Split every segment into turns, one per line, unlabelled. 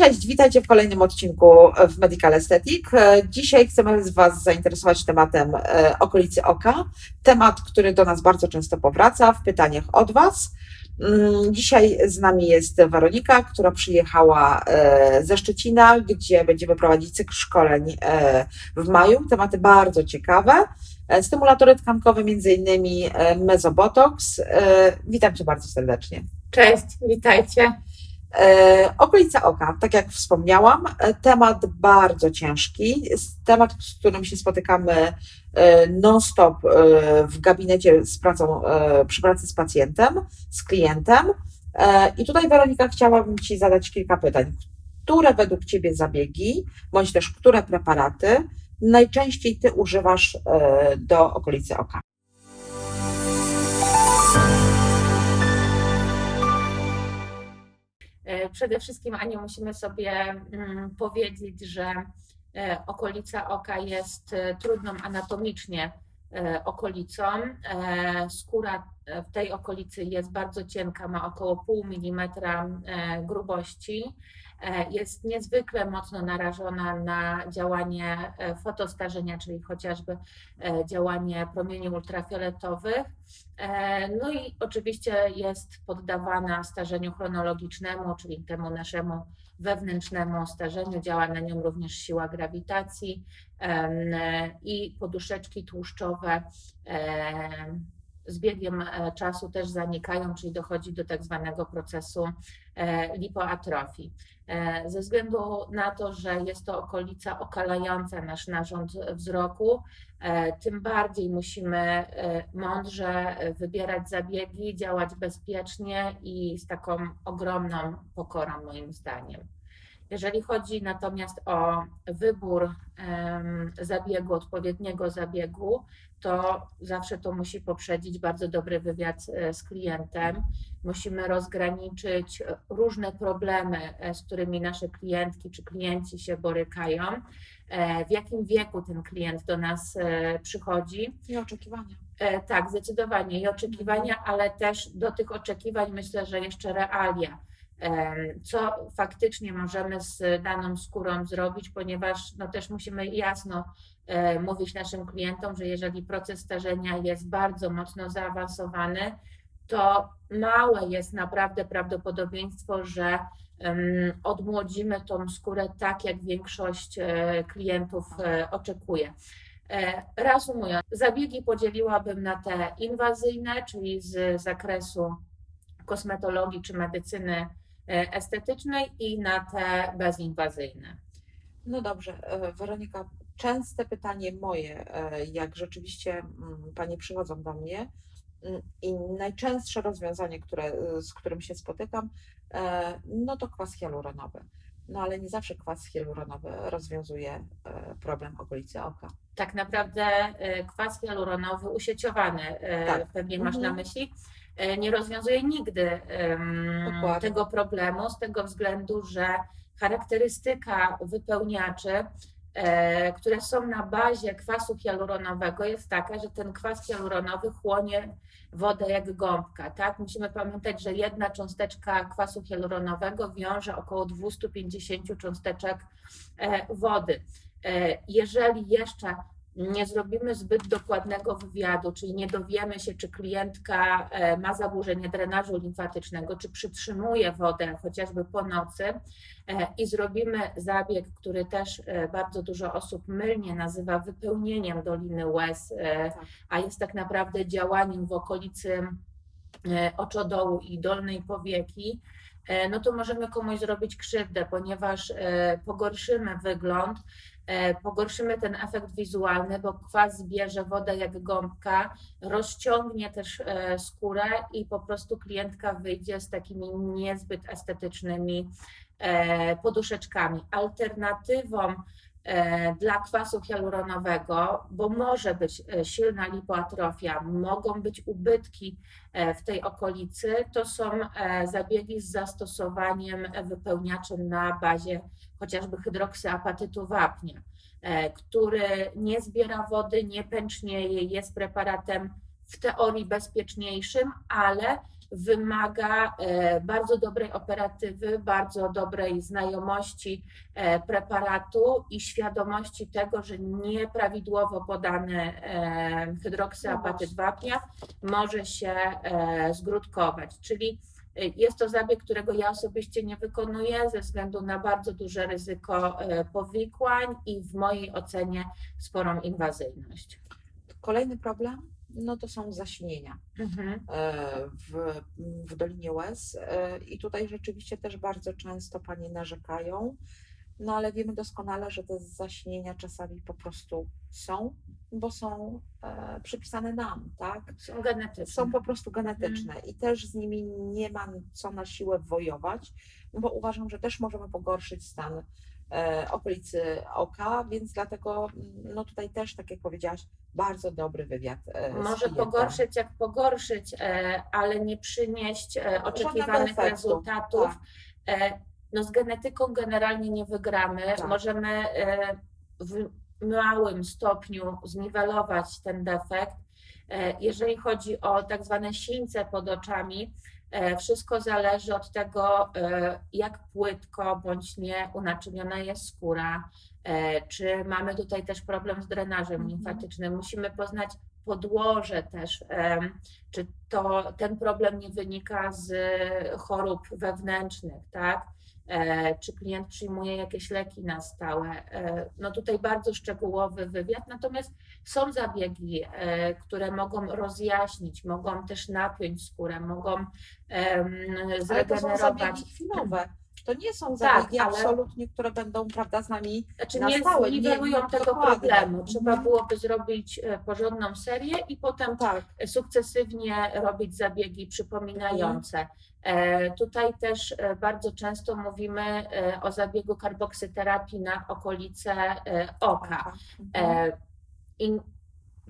Cześć, witajcie w kolejnym odcinku w Medical Aesthetic. Dzisiaj chcemy Was zainteresować tematem e, okolicy oka. Temat, który do nas bardzo często powraca w pytaniach od Was. Mm, Dzisiaj z nami jest Weronika, która przyjechała e, ze Szczecina, gdzie będziemy prowadzić cykl szkoleń e, w maju. Tematy bardzo ciekawe. Stymulatory tkankowe, między innymi mezobotox. Witam Cię bardzo serdecznie.
Cześć, witajcie.
E, okolica oka, tak jak wspomniałam, e, temat bardzo ciężki, temat, z którym się spotykamy e, non-stop w gabinecie z pracą, przy pracy z pacjentem, z klientem. I tutaj Weronika chciałabym Ci zadać kilka pytań. Które według Ciebie zabiegi, bądź też które preparaty najczęściej Ty używasz do okolicy oka?
Przede wszystkim, Aniu, musimy sobie mm, powiedzieć, że e, okolica oka jest e, trudną anatomicznie e, okolicą. E, Skóra e, w tej okolicy jest bardzo cienka, ma około pół milimetra e, grubości. E, Jest niezwykle mocno narażona na działanie e, fotostarzenia, czyli chociażby e, działanie promieni ultrafioletowych. No i oczywiście jest poddawana starzeniu chronologicznemu, czyli temu naszemu wewnętrznemu starzeniu. Działa na nią również siła grawitacji i poduszeczki tłuszczowe z biegiem e, czasu też zanikają, czyli dochodzi do tak zwanego procesu e, lipoatrofii. E, Ze względu na to, że jest to okolica okalająca nasz narząd wzroku, tym bardziej musimy mądrze wybierać zabiegi, działać bezpiecznie i z taką ogromną pokorą, moim zdaniem. Jeżeli chodzi natomiast o wybór zabiegu, odpowiedniego zabiegu, to zawsze to musi poprzedzić bardzo dobry wywiad e, z klientem. Musimy rozgraniczyć różne problemy, e, z którymi nasze klientki czy klienci się borykają, e, w jakim wieku ten klient do nas przychodzi.
I oczekiwania.
Tak, zdecydowanie i oczekiwania, ale też do tych oczekiwań myślę, że jeszcze realia. Co faktycznie możemy z daną skórą zrobić, ponieważ no też musimy jasno e, mówić naszym klientom, że jeżeli proces starzenia jest bardzo mocno zaawansowany, to małe jest naprawdę prawdopodobieństwo, że odmłodzimy tą skórę tak, jak większość e, klientów e, oczekuje. Reasumując, zabiegi podzieliłabym na te inwazyjne, czyli z zakresu kosmetologii czy medycyny estetycznej i na te bezinwazyjne.
No dobrze, e, Weronika, częste pytanie moje, e, jak rzeczywiście mm, Panie przychodzą do mnie mm, i najczęstsze rozwiązanie, które, e, z którym się spotykam, e, no to kwas hialuronowy. No ale nie zawsze kwas hialuronowy rozwiązuje e, problem okolicy oka.
Tak naprawdę e, kwas hialuronowy usieciowany, e,
Tak.
pewnie masz na
Mhm.
myśli, e, nie rozwiązuje nigdy
Dokładnie.
tego problemu z tego względu, że charakterystyka wypełniaczy, e, które są na bazie kwasu hialuronowego jest taka, że ten kwas hialuronowy chłonie wodę jak gąbka, tak? Musimy pamiętać, że jedna cząsteczka kwasu hialuronowego wiąże około 250 cząsteczek e, wody. E, Jeżeli jeszcze nie zrobimy zbyt dokładnego wywiadu, czyli nie dowiemy się, czy klientka e, ma zaburzenie drenażu limfatycznego, czy przytrzymuje wodę chociażby po nocy e, i zrobimy zabieg, który też e, bardzo dużo osób mylnie nazywa wypełnieniem doliny łez,
Tak.
a jest tak naprawdę działaniem w okolicy oczodołu i dolnej powieki, no to możemy komuś zrobić krzywdę, ponieważ pogorszymy wygląd, pogorszymy ten efekt wizualny, bo kwas zbierze wodę jak gąbka, rozciągnie też e, skórę i po prostu klientka wyjdzie z takimi niezbyt estetycznymi e, poduszeczkami. Alternatywą e, dla kwasu hialuronowego, bo może być e, silna lipoatrofia, mogą być ubytki e, w tej okolicy, to są e, zabiegi z zastosowaniem wypełniaczy na bazie chociażby hydroksyapatytu wapnia, e, który nie zbiera wody, nie pęcznieje, jest preparatem w teorii bezpieczniejszym, ale wymaga e, bardzo dobrej operatywy, bardzo dobrej znajomości e, preparatu i świadomości tego, że nieprawidłowo podany e, hydroksyapatyt wapnia może się zgrudkować. Czyli jest to zabieg, którego ja osobiście nie wykonuję ze względu na bardzo duże ryzyko powikłań i w mojej ocenie sporą inwazyjność.
Kolejny problem, no to są zaśnienia
Mhm.
e, w, w Dolinie Łez e, i tutaj rzeczywiście też bardzo często panie narzekają, no ale wiemy doskonale, że te zaśnienia czasami po prostu są, bo są e, przypisane nam, tak?
Są genetyczne.
są po prostu genetyczne i też z nimi nie ma co na siłę wojować, bo uważam, że też możemy pogorszyć stan okolicy oka, więc dlatego mm, no tutaj też, tak jak powiedziałaś, bardzo dobry wywiad e,
Może pogorszyć jak pogorszyć, e, ale nie przynieść e, oczekiwanych rezultatów.
tak.
E, No z genetyką generalnie nie wygramy.
Tak.
Możemy e, w małym stopniu zniwelować ten defekt. E, Jeżeli chodzi o tak zwane sińce pod oczami, e, wszystko zależy od tego, e, jak płytko bądź nie unaczyniona jest skóra, e, czy mamy tutaj też problem z drenażem
Mhm.
limfatycznym. Musimy poznać podłoże też, czy to ten problem nie wynika z chorób wewnętrznych, tak? E, Czy klient przyjmuje jakieś leki na stałe? E, No tutaj bardzo szczegółowy wywiad, natomiast są zabiegi, e, które mogą rozjaśnić, mogą też napiąć skórę, mogą em,
Ale to są
zregenerować.
zabiegi chwilowe. To nie są
Tak,
zabiegi
ale-
absolutnie, które będą prawda, z nami
Znaczy
na
nie
stałe, nie-
tego
dokładnie.
problemu. Trzeba
Mhm.
byłoby zrobić e, porządną serię i potem
tak.
sukcesywnie robić zabiegi przypominające. E, Tutaj też bardzo często mówimy o zabiegu karboksyterapii na okolice oka.
Mhm.
I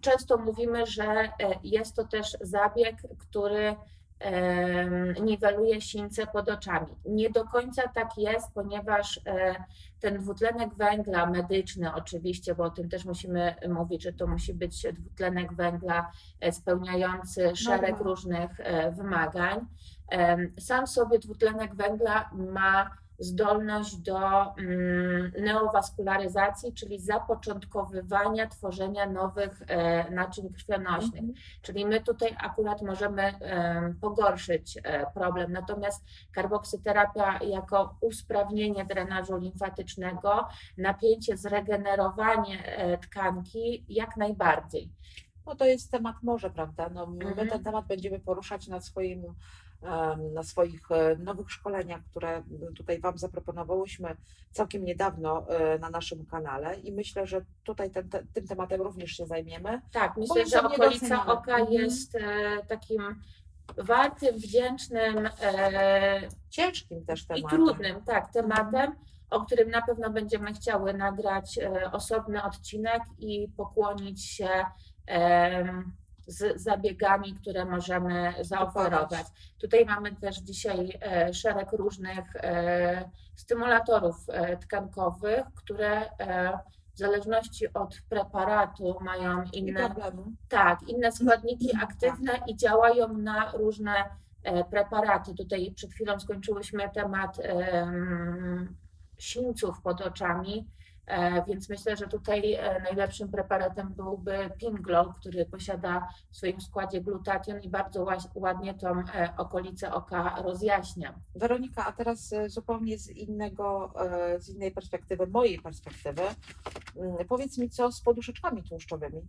często mówimy, że e, jest to też zabieg, który niweluje sińce pod oczami. Nie do końca tak jest, ponieważ e, ten dwutlenek węgla medyczny oczywiście, bo o tym też musimy mówić, że to musi być dwutlenek węgla e, spełniający szereg
Norma.
różnych wymagań. Sam sobie dwutlenek węgla ma zdolność do mm, neowaskularyzacji, czyli zapoczątkowywania tworzenia nowych e, naczyń krwionośnych.
Mhm.
Czyli my tutaj akurat możemy em, pogorszyć e, problem. Natomiast karboksyterapia jako usprawnienie drenażu limfatycznego, napięcie, zregenerowanie e, tkanki jak najbardziej.
No to jest temat morze, prawda? No, my
Mhm.
ten temat będziemy poruszać na swoim, na swoich e, nowych szkoleniach, które tutaj Wam zaproponowałyśmy całkiem niedawno e, na naszym kanale i myślę, że tutaj ten, te, tym tematem również się zajmiemy.
Tak, myślę, że okolica oka
Mhm.
jest e, takim wartym, wdzięcznym e,
Ciężkim też
i
tematem.
trudnym tak, tematem, o którym na pewno będziemy chciały nagrać osobny odcinek i pokłonić się z zabiegami, które możemy zaoferować. Tutaj mamy też dzisiaj e, szereg różnych e, stymulatorów e, tkankowych, które w zależności od preparatu mają inne tak, inne składniki
Mhm,
aktywne i działają na różne preparaty. Tutaj przed chwilą skończyłyśmy temat em, sińców pod oczami, więc myślę, że tutaj e, najlepszym preparatem byłby Pinglow, który posiada w swoim składzie glutation i bardzo ładnie tą e, okolicę oka rozjaśnia.
Weronika, a teraz e, zupełnie z innego, e, z innej perspektywy, mojej perspektywy. Mm, Powiedz mi, co z poduszeczkami tłuszczowymi?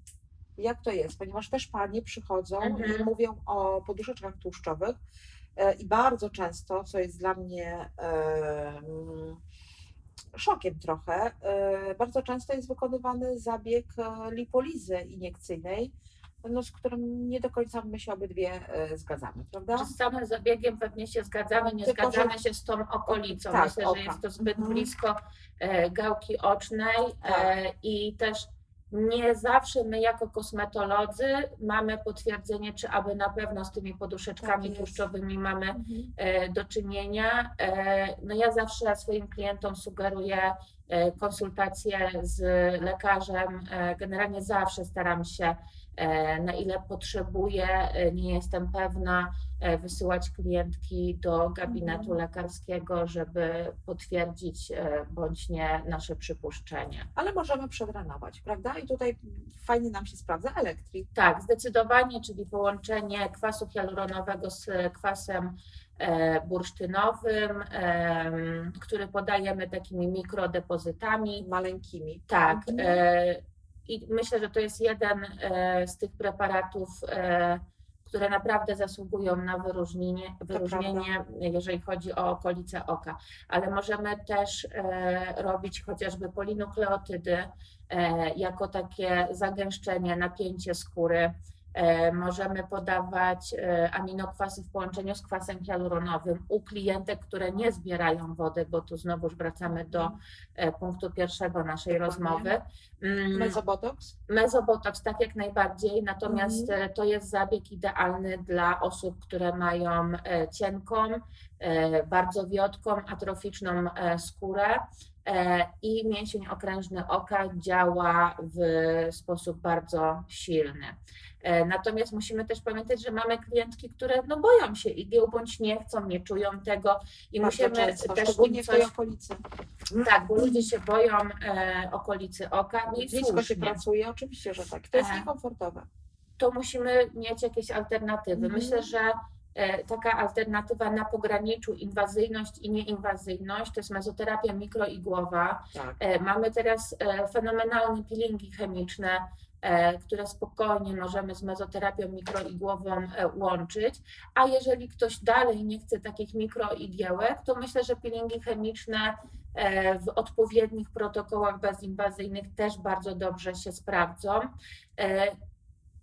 Jak to jest? Ponieważ też panie przychodzą i
Mhm.
mówią o poduszeczkach tłuszczowych e, i bardzo często, co jest dla mnie e, mm, szokiem trochę, e, bardzo często jest wykonywany zabieg e, lipolizy iniekcyjnej, no, z którym nie do końca my się obydwie e, zgadzamy, prawda?
Z samym zabiegiem pewnie się zgadzamy, nie
Tylko, że-
zgadzamy się z tą okolicą.
Tak,
Myślę,
oka.
że jest to zbyt
Mhm.
blisko gałki ocznej
Tak.
i też nie zawsze my jako kosmetolodzy mamy potwierdzenie, czy aby na pewno z tymi poduszeczkami
Tak
tłuszczowymi mamy
Mhm.
e, do czynienia. E, No ja zawsze swoim klientom sugeruję e, konsultacje z lekarzem. Generalnie zawsze staram się, na ile potrzebuję, e, nie jestem pewna, e, wysyłać klientki do gabinetu
Mhm.
lekarskiego, żeby potwierdzić e, bądź nie nasze przypuszczenie.
Ale możemy przedrenować, prawda? I tutaj fajnie nam się sprawdza elektrik.
Tak, zdecydowanie, czyli połączenie kwasu hialuronowego z kwasem e, bursztynowym, który podajemy takimi mikrodepozytami.
Maleńkimi.
Tak.
Mhm.
I myślę, że to jest jeden e, z tych preparatów, e, które naprawdę zasługują na wyróżnienie, wyróżnienie jeżeli chodzi o okolice oka. Ale możemy też e, robić chociażby polinukleotydy jako takie zagęszczenie, napięcie skóry. E, Możemy podawać e, aminokwasy w połączeniu z kwasem hialuronowym u klientek, które nie zbierają wody, bo tu znowuż wracamy do e, punktu pierwszego naszej rozmowy. Mm,
Mezobotoks?
Mezobotoks tak jak najbardziej, natomiast
Mhm.
to jest zabieg idealny dla osób, które mają cienką, bardzo wiotką, atroficzną skórę i mięsień okrężny oka działa w sposób bardzo silny. E, Natomiast musimy też pamiętać, że mamy klientki, które no boją się igieł bądź nie chcą, nie czują tego i
Bardzo
musimy
często,
też im coś,
okolicy.
tak, bo ludzie się boją e, okolicy oka, no
Blisko się pracuje, oczywiście, że tak. To jest
E,
niekomfortowe.
to musimy mieć jakieś alternatywy.
Mhm.
Myślę, że e, taka alternatywa na pograniczu inwazyjność i nieinwazyjność to jest mezoterapia mikroigłowa.
Tak.
E, Mamy teraz e, fenomenalne peelingi chemiczne, e, które spokojnie możemy z mezoterapią mikroigłową e, łączyć. A jeżeli ktoś dalej nie chce takich mikroigiełek, to myślę, że peelingi chemiczne e, w odpowiednich protokołach bezinwazyjnych też bardzo dobrze się sprawdzą.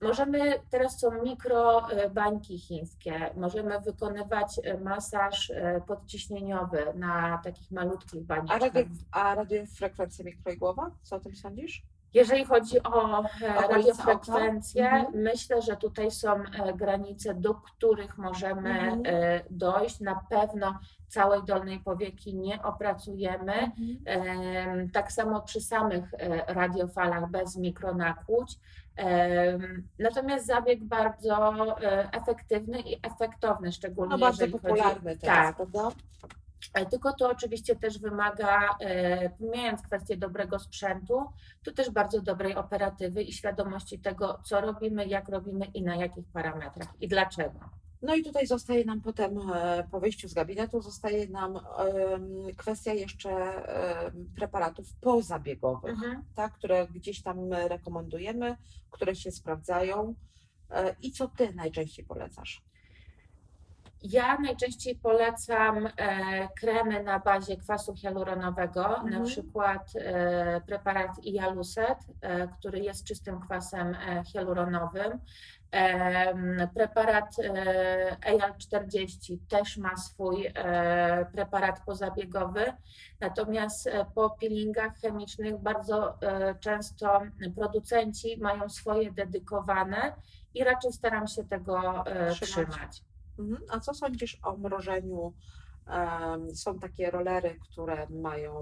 Możemy, teraz są mikro e, chińskie, możemy wykonywać e, masaż e, podciśnieniowy na takich malutkich
A,
banieczkach.
radio, a radiofrekwencja mikroigłowa? Co o tym sądzisz?
Jeżeli chodzi o radiofrekwencję?
Mhm.
myślę, że tutaj są granice, do których możemy
Mhm.
dojść. Na pewno całej dolnej powieki nie opracujemy. Em, Tak samo przy samych radiofalach bez mikronakłuć. Natomiast zabieg bardzo e, efektywny i efektowny, szczególnie
No bardzo popularny
chodzi,
teraz,
tak,
prawda?
E, Tylko to oczywiście też wymaga, e, pomijając kwestię dobrego sprzętu, to też bardzo dobrej operatywy i świadomości tego, co robimy, jak robimy i na jakich parametrach i dlaczego.
No i tutaj zostaje nam potem, e, po wyjściu z gabinetu, zostaje nam kwestia jeszcze preparatów pozabiegowych,
Mhm.
tak, które gdzieś tam rekomendujemy, które się sprawdzają. E, I co ty najczęściej polecasz?
Ja najczęściej polecam e, kremy na bazie kwasu hialuronowego, na
Mhm.
przykład e, preparat Ialuset, e, który jest czystym kwasem hialuronowym. Preparat e, EAL40 też ma swój preparat pozabiegowy, natomiast po peelingach chemicznych bardzo często producenci mają swoje dedykowane i raczej staram się tego
Trzymać.
trzymać.
Mhm. A co sądzisz o mrożeniu? Są takie rolery, które mają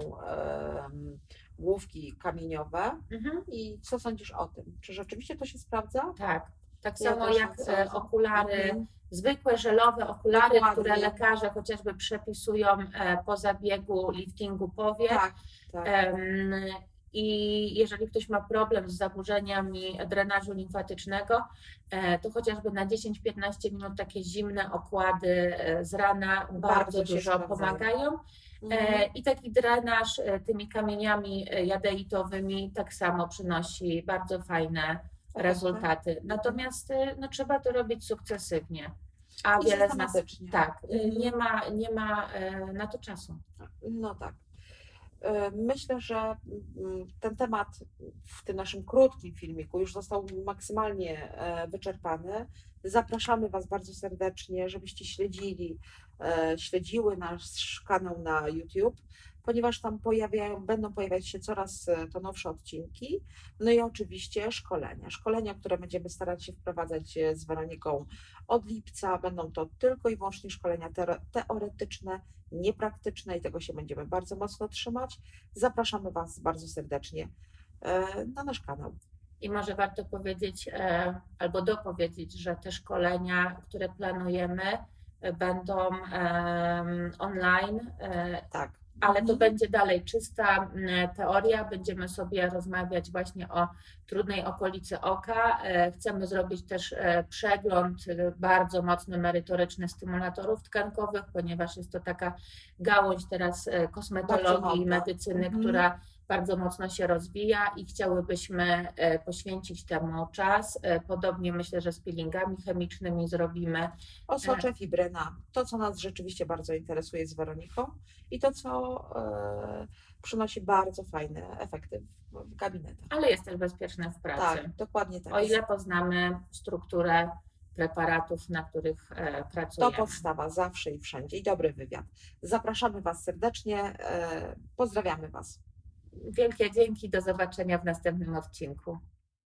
główki kamieniowe.
Mhm.
I co sądzisz o tym? Czy rzeczywiście to się sprawdza?
Tak, tak
Ja
samo jak e,
sądzę.
okulary,
Mhm.
zwykłe żelowe okulary,
Dokładnie.
które lekarze chociażby przepisują e, po zabiegu liftingu powiek.
Tak, tak.
I jeżeli ktoś ma problem z zaburzeniami drenażu limfatycznego, e, to chociażby na 10-15 minut takie zimne okłady e, z rana bardzo,
Bardzo
dużo pomagają.
Mhm.
E, I taki drenaż tymi kamieniami jadeitowymi tak samo przynosi bardzo fajne rezultaty. Natomiast no, trzeba to robić sukcesywnie. A
I
wiele z nas tak, e,
Mhm.
nie ma, nie ma na to czasu.
No tak. E, Myślę, że mm, ten temat w tym naszym krótkim filmiku już został maksymalnie e, wyczerpany. Zapraszamy Was bardzo serdecznie, żebyście śledzili, e, śledziły nasz kanał na YouTube, ponieważ tam pojawiają, będą pojawiać się coraz e, to nowsze odcinki. No i oczywiście szkolenia. Szkolenia, które będziemy starać się wprowadzać e, z Weroniką od lipca. Będą to tylko i wyłącznie szkolenia teore- teoretyczne, niepraktyczne i tego się będziemy bardzo mocno trzymać. Zapraszamy Was bardzo serdecznie e, na nasz kanał.
I może warto powiedzieć albo dopowiedzieć, że te szkolenia, które planujemy, będą online,
Tak.
Ale to będzie dalej czysta mm, teoria. Będziemy sobie rozmawiać właśnie o trudnej okolicy oka. E, Chcemy zrobić też e, przegląd e, bardzo mocno merytoryczny stymulatorów tkankowych, ponieważ jest to taka gałąź teraz kosmetologii i medycyny,
Mhm.
która bardzo mocno się rozwija i chciałybyśmy e, poświęcić temu czas. E, Podobnie myślę, że z peelingami chemicznymi zrobimy.
Osocze, fibrena. To, co nas rzeczywiście bardzo interesuje z Weroniką i to, co e, przynosi bardzo fajne efekty w, gabinetach.
ale jest też bezpieczne w pracy.
Tak, dokładnie tak.
O ile poznamy strukturę preparatów, na których e,
To
pracujemy.
podstawa zawsze i wszędzie i dobry wywiad. Zapraszamy Was serdecznie. E, pozdrawiamy Was.
Wielkie dzięki, do zobaczenia w następnym odcinku.